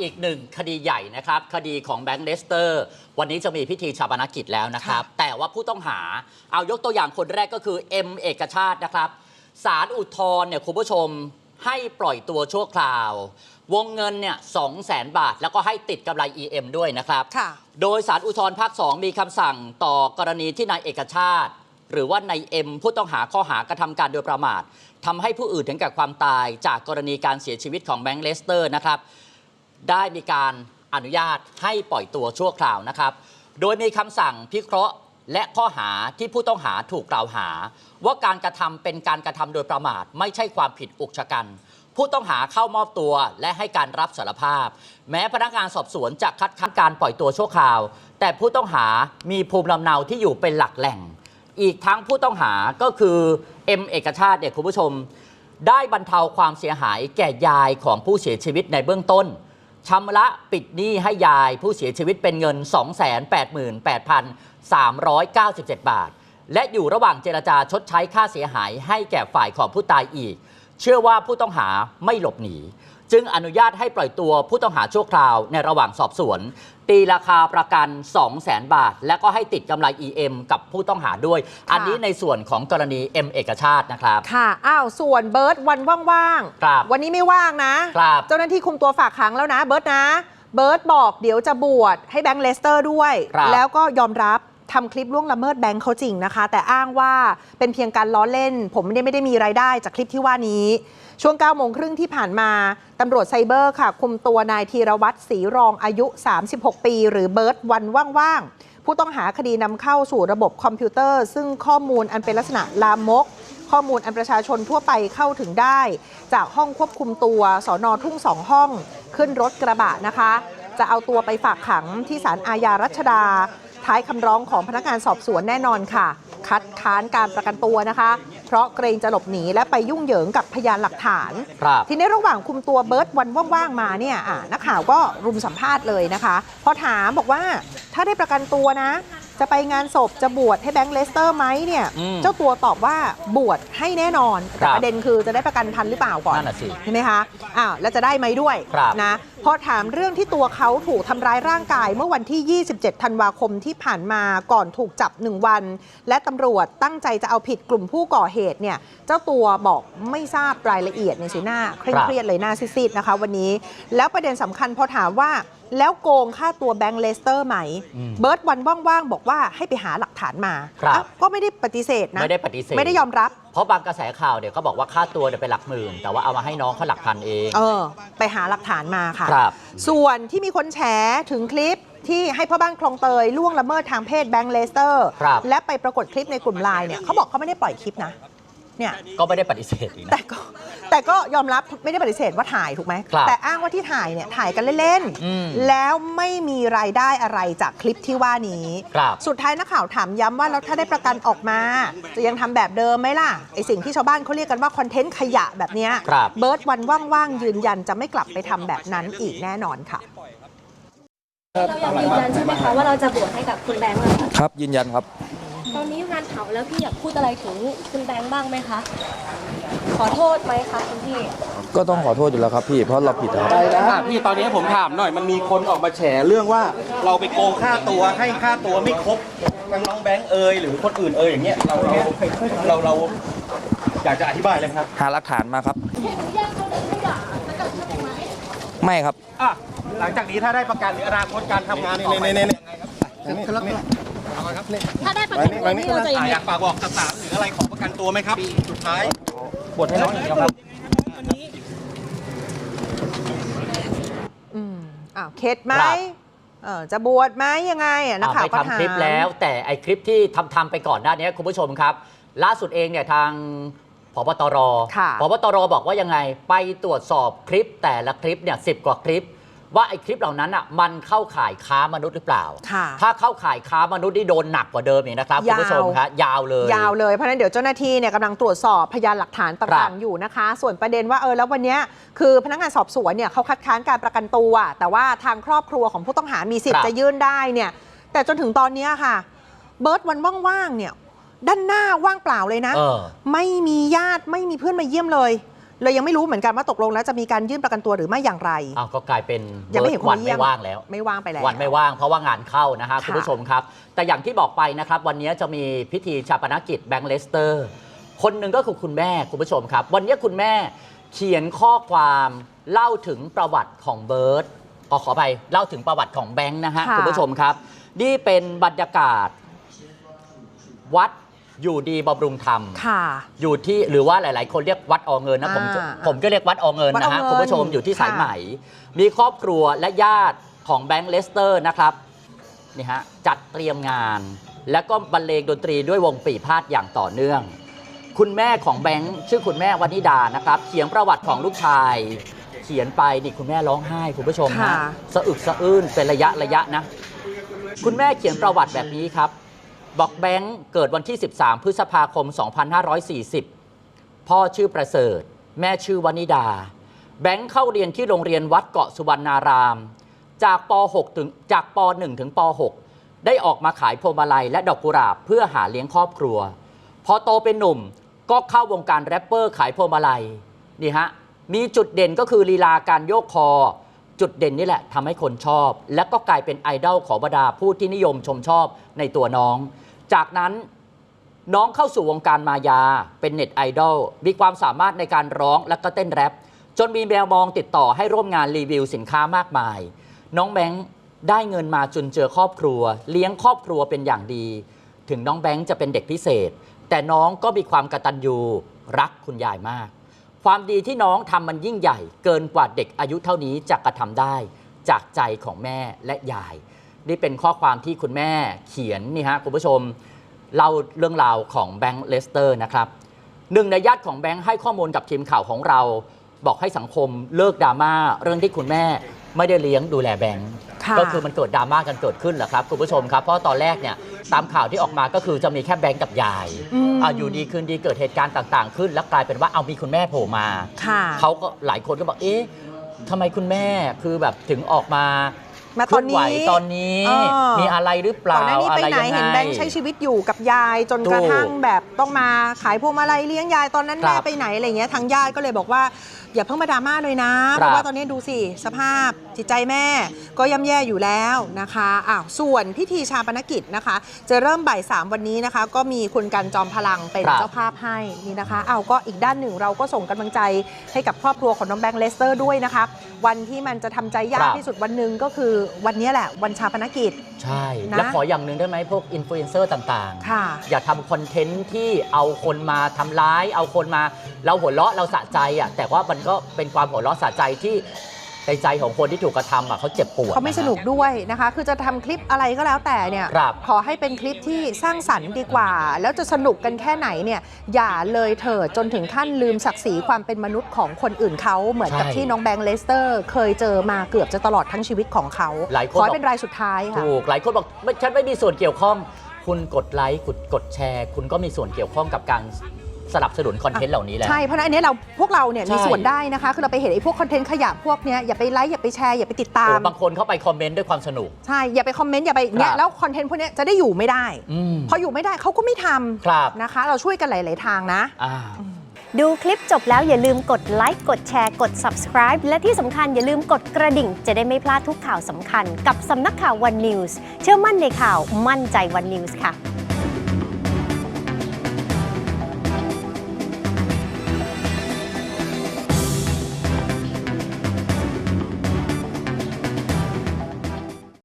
อีกหนึ่งคดีใหญ่นะครับ คดีของแบงค์เลสเตอร์ วันนี้จะมีพิธีชาปนกิจแล้วนะครับ แต่ว่าผู้ต้องหาเอายกตัวอย่างคนแรกก็คือเอ็มเอกชาตินะครับศาลอุทธรณ์เนี่ยคุณผู้ชมให้ปล่อยตัวชั่วคราว วงเงินเนี่ยสองแสนบาท แล้วก็ให้ติดกำไร EM ด้วยนะครับค่ะโดยสารอุทธรภาค 2 มีคำสั่งต่อกรณีที่นายเอกชาติ หรือว่านายเอ็มผู้ต้องหาข้อหากระทำการโดยประมาททำให้ผู้อื่นถึงแก่ความตายจากกรณีการเสียชีวิตของแบงค์เลสเตอร์นะครับ ได้มีการอนุญาตให้ปล่อยตัวชั่วคราวนะครับ โดยมีคำสั่งพิเคราะห์และข้อหาที่ผู้ต้องหาถูกกล่าวหา ว่าการกระทำเป็นการกระทำโดยประมาท ไม่ใช่ความผิดอุกชะกัน ผู้ต้องหาเข้ามอบตัวและให้การรับสารภาพ แม้พนักงานสอบสวนจะคัดค้านการปล่อยตัวชั่วคราว แต่ผู้ต้องหามีภูมิลำเนาที่อยู่เป็นหลักแหล่ง อีกทั้งผู้ต้องหาก็คือเอ็มเอกชาติเนี่ยคุณผู้ชม ได้บรรเทาความเสียหายแก่ยายของผู้เสียชีวิตในเบื้องต้น ชำระปิดหนี้ให้ยายผู้เสียชีวิตเป็นเงิน 288,397 บาท และอยู่ระหว่างเจรจาชดใช้ค่าเสียหายให้แก่ฝ่ายของผู้ตายอีก เชื่อว่าผู้ต้องหาไม่หลบหนี จึงอนุญาตให้ปล่อยตัวผู้ต้องหาชั่วคราวในระหว่างสอบสวน ตีราคาประกัน 2 0 0 0 0 0บาท และก็ให้ติดกำไร EM กับผู้ต้องหาด้วย อันนี้ในส่วนของกรณี M เอกชาตินะครับ ค่ะ อ้าว ส่วนเบิร์ตวันว่างครับวันนี้ไม่ว่างนะ ครับ เจ้าหน้าที่คุมตัวฝากขังแล้วนะ เบิร์ตนะ เบิร์ตบอกเดี๋ยวจะบวชให้แบงค์เลสเตอร์ด้วย ครับแล้วก็ยอมรับ ทำคลิปล่วงละเมิดแบงค์เขาจริงนะคะ แต่อ้างว่าเป็นเพียงการล้อเล่น ผมไม่ได้ไม่ได้มีรายได้จากคลิปที่ว่านี้ ช่วง9โมงครึ่งที่ผ่านมาตำรวจไซเบอร์ค่ะ คุมตัวนายธีรวัตรศรีรองอายุ 36 ปี หรือเบิร์ตวันว่างๆ ผู้ต้องหาคดีนำเข้าสู่ระบบคอมพิวเตอร์ ซึ่งข้อมูลอันเป็นลักษณะลามก ข้อมูลอันประชาชนทั่วไปเข้าถึงได้ จากห้องควบคุมตัวสอนอทุ่งสองห้อง ขึ้นรถกระบะนะคะ จะเอาตัวไปฝากขังที่ศาลอาญารัชดา ท้ายคำร้องของพนักงานสอบสวนแน่นอนค่ะ คัดค้านการประกันตัวนะคะ เพราะเกรงจะหลบหนีและไปยุ่งเหยิงกับพยานหลักฐาน ครับทีนี้ระหว่างคุมตัวเบิร์ตวันว่าง ๆ มาเนี่ยอะนักข่าวก็รุมสัมภาษณ์เลยนะคะ พอถามบอกว่าถ้าได้ประกันตัวนะ จะไปงานศพจะบวชให้แบงค์เลสเตอร์ไหมเนี่ย อืมเจ้าตัวตอบว่าบวชให้แน่นอนครัแต่บประเด็นคือจะได้ประกันทันหรือเปล่าก่อนนั่นน่ะสิใช่ไหมคะอ้าวแล้วจะได้ไหมด้วยครับนะพอถามเรื่องที่ตัวเขาถูกทำร้ายร่างกายเมื่อวันที่ 27 ธันวาคมที่ผ่านมาก่อนถูกจับ 1 วัน และตำรวจตั้งใจจะเอาผิดกลุ่มผู้ก่อเหตุเนี่ยเจ้าตัวบอกไม่ทราบรายละเอียดในสีหน้าเคร่งเครียดเลยหน้าซีดๆนะคะ วันนี้ แล้วประเด็นสำคัญพอถามว่า แล้วโกงค่าตัวแบงค์เลสเตอร์ไหมอืมเบิร์ตวันว่างๆ บอกว่าให้ไปหาหลักฐานมาครับอะก็ไม่ได้ปฏิเสธนะไม่ได้ปฏิเสธ ไม่ได้ยอมรับ เพราะบางกระแสข่าวเนี่ยก็บอกว่าค่าตัวเนี่ยเป็นหลักหมื่น แต่ว่าเอามาให้น้องเขาหลักพันเอง เออ ไปหาหลักฐานมาค่ะ ครับส่วนที่มีคนแฉถึงคลิปที่ให้พ่อบ้านคลองเตยล่วงละเมิดทางเพศแบงค์เลสเตอร์ ครับ และไปปรากฏคลิปในกลุ่มไลน์เนี่ยเขาบอกเขาไม่ได้ปล่อยคลิปนะ เนี่ย ก็ไม่ได้ปฏิเสธอีกแต่นะก็ แต่ก็ยอมรับไม่ได้ปฏิเสธว่าถ่ายถูกไหม ครับแต่อ้างว่าที่ถ่ายเนี่ยถ่ายกันเล่นอืมๆ แล้วไม่มีรายได้อะไรจากคลิปที่ว่านี้ ครับ สุดท้ายนักข่าวถามย้ำว่าแล้วถ้าได้ประกันออกมา จะยังทำแบบเดิมไหมล่ะไอสิ่งที่ชาวบ้านเขาเรียกกันว่าคอนเทนต์ขยะแบบเนี้ยครับ เบิร์ตวันว่างๆยืนยันจะไม่กลับไปทำแบบนั้นอีกแน่นอนค่ะ เรายังยืนยันใช่ไหมคะว่าเราจะบวชให้กับคุณแบงค์อะค่ะครับยืนยันครับ ตอนนี้งานเผาแล้วพี่อยากพูดอะไรถึงคุณแบงค์บ้างไหมคะ ขอโทษไหมคะคุณพี่ ก็ต้องขอโทษอยู่แล้วครับพี่เพราะเราผิดครับอะพี่ตอนนี้ผมถามหน่อยมันมีคนออกมาแฉเรื่องว่าเราไปโกงค่าตัวให้ค่าตัวไม่ครบทางน้องแบงค์เอยหรือคนอื่นเอยอย่างเงี้ยเราเราเราเราอยากจะอธิบายเลยครับหาหลักฐานมาครับ ไม่ครับ อะหลังจากนี้ถ้าได้ประกันหรืออนาคตการทำงานในในในในถ้าได้ประกันตัวนี่เราจะยังไง อยากฝากบอกสาวๆหรืออะไรขอประกันตัวไหมครับสุดท้าย บทให้น้องอีกครับอืมอ้าวเข็ดไหมครับเออจะบวชไหมยังไงอะนักอ่าข่าวไปก็ถามทำคลิปแล้วแต่ไอคลิปที่ทำทำไปก่อนหน้านี้คุณผู้ชมครับ ล่าสุดเองเนี่ยทางพบตรค่ะ พบตรบอกว่ายังไงไปตรวจสอบคลิปแต่ละคลิปเนี่ยสิกว่าคลิป ว่าไอคลิปเหล่านั้นอะมันเข้าข่ายค้ามนุษย์หรือเปล่า ค่ะ ถ้าเข้าข่ายค้ามนุษย์นี่โดนหนักกว่าเดิมอีกนะครับคุณผู้ชมยาวครับยาวเลย ยาวเลยเพราะฉะนั้นเดี๋ยวเจ้าหน้าที่เนี่ยกำลังตรวจสอบพยานหลักฐานครัต่างบๆอยู่นะคะ ส่วนประเด็นว่าเออแล้ววันเนี้ยคือพนักงานสอบสวนเนี่ยเขาคัดค้านการประกันตัว แต่ว่าทางครอบครัวของผู้ต้องหามีสิทครัธิ์บ จะยื่นได้เนี่ยแต่จนถึงตอนเนี้ยค่ะ เบิร์ตวันว่างๆเนี่ยด้านหน้าว่างเปล่าเลยนะ เออ ไม่มีญาติไม่มีเพื่อนมาเยี่ยมเลย เลยยังไม่รู้เหมือนกันว่าตกลงแล้วจะมีการยื่นประกันตัวหรือไม่อย่างไร อ้าวก็กลายเป็นยังไม่เห็นคนวันมาเยี่ยไม่ม ว่างแล้ว ไม่ว่างไปแล้ว วันไม่ว่างเพราะว่างานเข้านะฮะค่ะคุณผู้ชมครับ แต่อย่างที่บอกไปนะครับ วันนี้จะมีพิธีชาปนกิจแบงค์เลสเตอร์ คนหนึ่งก็คือคุณแม่คุณผู้ชมครับ วันนี้คุณแม่เขียนข้อความเล่าถึงประวัติของเบิร์ตขอขอไปเล่าถึงประวัติของแบงค์นะฮะค่ะ คุณผู้ชมครับ นี่เป็นบรรยากาศ วัด อยู่ดีบำรุงธรรม ค่ะ อยู่ที่หรือว่าหลาย ๆ คนเรียกวัดอเงินนะผมจะอ่าผมก็เรียกวัดอเงินวัดนะฮะอเงินคุณผู้ชมอยู่ที่สายค่ะ ไหม มีครอบครัวและญาติของแบงค์เลสเตอร์นะครับนี่ฮะจัดเตรียมงาน แล้วก็บรรเลงดนตรีด้วยวงปีพาดอย่างต่อเนื่อง คุณแม่ของแบงค์ชื่อคุณแม่วนิดานะครับ เขียนประวัติของลูกชาย เขียนไปนี่คุณแม่ร้องไห้คุณผู้ชมฮะค่ะ สะอึกสะอื้นเป็นระยะระยะนะ คุณแม่เขียนประวัติแบบนี้ครับ บอกแบงค์เกิดวันที่ 13 พฤษภาคม 2540 พ่อชื่อประเสริฐ แม่ชื่อวนิดา แบงค์เข้าเรียนที่โรงเรียนวัดเกาะสุวรรณาราม จากป .6 ถึงจากป .1 ถึงป .6 ได้ออกมาขายพวงมาลัยและดอกกุหลาบเพื่อหาเลี้ยงครอบครัว พอโตเป็นหนุ่มก็เข้าวงการแรปเปอร์ขายพวงมาลัยนี่ฮะมีจุดเด่นก็คือลีลาการโยกคอ จุดเด่นนี่แหละทำให้คนชอบ และก็กลายเป็นไอดอลของบรรดาผู้ที่นิยมชมชอบในตัวน้อง จากนั้นน้องเข้าสู่วงการมายาเป็นเน็ตไอดอลมีความสามารถในการร้องและก็เต้นแรปจนมีแมวมองติดต่อให้ร่วมงานรีวิวสินค้ามากมาย น้องแบงค์ได้เงินมาจนเจอครอบครัว เลี้ยงครอบครัวเป็นอย่างดี ถึงน้องแบงค์จะเป็นเด็กพิเศษ แต่น้องก็มีความกตัญญูรักคุณยายมาก ความดีที่น้องทำมันยิ่งใหญ่ เกินกว่าเด็กอายุเท่านี้จะกระทำได้ จากใจของแม่และยาย นี่เป็นข้อความที่คุณแม่เขียนนี่ฮะคุณผู้ชมเล่าเรื่องราวของแบงค์เลสเตอร์นะครับหนึ่งในญาติของแบงค์ให้ข้อมูลกับทีมข่าวของเรา บอกให้สังคมเลิกดราม่าเรื่องที่คุณแม่ ไม่ได้เลี้ยงดูแลแบงค์ค่ะ ก็คือมันเกิดดราม่ากันเกิดขึ้นเหรอครับคุณผู้ชมครับเพราะตอนแรกเนี่ยตามข่าวที่ออกมาก็คือจะมีแค่แบงค์กับยายอืมอะอยู่ดีคืนดีเกิดเหตุการณ์ต่างๆ ขึ้น แล้วกลายเป็นว่าเอามีคุณแม่โผล่มา ค่ะ เขาก็หลายคนก็บอกเอ๊ะทำไมคุณแม่คือแบบถึงออกมา มาเคตอลื่นอนไหวนี้ตอนนี้เออมีอะไรหรือเปล่าก่อนหน้านี้อะไปไรไหนยังไง เห็นแบงค์ใช้ชีวิตอยู่กับยายจนกระถูกทั่งแบบต้องมาขายพวงมาลัยเลี้ยงยายตอนนั้นครัแม่บไปไหนอะไรเงี้ยทางญาติก็เลยบอกว่า อย่าเพิ่งมาดราม่าเลยนะครับเพราะว่าตอนนี้ดูสิสภาพจิตใจแม่ก็ย่ำแย่อยู่แล้วนะคะอ้าวส่วนพิธีชาปนกิจนะคะ จะเริ่มบ่ายสามวันนี้นะคะ ก็มีคุณกันจอมพลังเป็นครับ เจ้าภาพให้นี่นะคะอ้าวก็อีกด้านหนึ่งเราก็ส่งกำลังใจให้กับครอบครัวของน้องแบงค์เลสเตอร์ด้วยนะคะวันที่มันจะทำใจยากที่สุดวันหนึ่งก็คือวันนี้แหละวันชาปนกิจ ใช่ นะ แล้วขออย่างหนึ่งได้ไหมพวกอินฟลูเอนเซอร์ต่างค่ะ ๆ อย่าทำคอนเทนต์ที่เอาคนมาทำร้าย เอาคนมาเราหัวเราะเราสะใจอะแต่ว่ามันก็เป็นความหัวเราะสะใจที่ ในใจของคนที่ถูกกระทำอะเขาเจ็บปวดเขาไม่ะฮะสนุกด้วยนะคะ คือจะทำคลิปอะไรก็แล้วแต่เนี่ย ครับขอให้เป็นคลิปที่สร้างสรรค์ดีกว่า แล้วจะสนุกกันแค่ไหนเนี่ยอย่าเลยเถิดจนถึงขั้นลืมศักดิ์ศรีความเป็นมนุษย์ของคนอื่นเขาเหมือนกับใช่ที่น้องแบงค์เลสเตอร์ เคยเจอมาเกือบจะตลอดทั้งชีวิตของเขาหลายคน ขอให้บอกเป็นรายสุดท้ายค่ะ ถูกหลายคนบอกไม่ฉันไม่มีส่วนเกี่ยวข้อง คุณกดไลค์กดกดแชร์ คุณก็มีส่วนเกี่ยวข้องกับการ สนับสนุนคอนเทนต์เหล่านี้แล้ว ใช่เพราะฉะนั้นอันนี้เราพวกเราเนี่ยมีใช่ส่วนได้นะคะ คือเราไปเห็นไอ้พวกคอนเทนต์ขยะพวกเนี้ยอย่าไปไลค์อย่าไปแชร์อย่าไปติดตามโอ้บางคนเข้าไปคอมเมนต์ด้วยความสนุก ใช่ อย่าไปคอมเมนต์อย่าไปเนี่คยรับแล้วคอนเทนต์พวกเนี้ยจะได้อยู่ไม่ได้ อืมพออยู่ไม่ได้เขาก็ไม่ทำครับนะคะ เราช่วยกันหลาย ๆ ทางนะ อ่า ดูคลิปจบแล้วอย่าลืมกดไลค์ กดแชร์ กด subscribe และที่สำคัญอย่าลืมกดกระดิ่ง จะได้ไม่พลาดทุกข่าวสำคัญ กับสำนักข่าว One News เชื่อมั่นในข่าวมั่นใจ One News ค่ะ